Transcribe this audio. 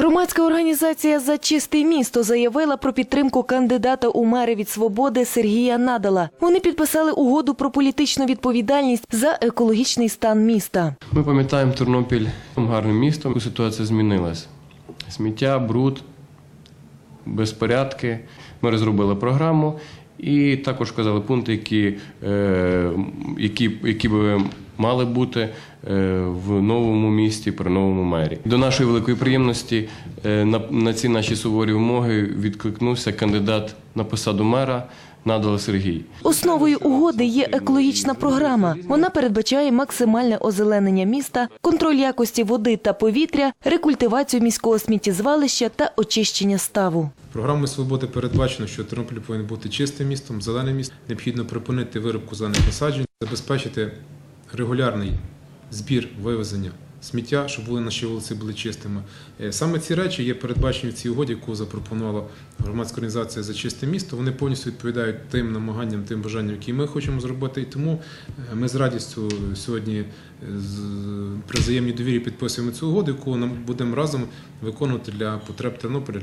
Громадська організація за чисте місто заявила про підтримку кандидата у мери від свободи Сергія Надала. Вони підписали угоду про політичну відповідальність за екологічний стан міста. Ми пам'ятаємо Тернопіль гарним містом. Ситуація змінилась. Сміття, бруд, безпорядки. Ми розробили програму і також вказали пункти, які, е, які, які би мали бути е, в новому місті при новому мері. До нашої великої приємності е, на, ці наші суворі вимоги відкликнувся кандидат на посаду мера Надала Сергій. Основою угоди є екологічна програма. Вона передбачає максимальне озеленення міста, контроль якості води та повітря, рекультивацію міського сміттєзвалища та очищення ставу. Програмою свободи передбачено, що Тернопіль повинен бути чистим містом, зеленим містом. Необхідно припинити вирубку зелених насаджень, забезпечити регулярний збір вивезення сміття, щоб були наші вулиці були чистими. Е, Саме ці речі є передбачені в цій угоді, яку запропонувала громадська організація за чисте місто. Вони повністю відповідають тим намаганням, тим бажанням, які ми хочемо зробити. І тому е, ми з радістю сьогодні е, при взаємній довірі підписуємо цю угоду, яку нам будемо разом виконувати для потреб Тернополя.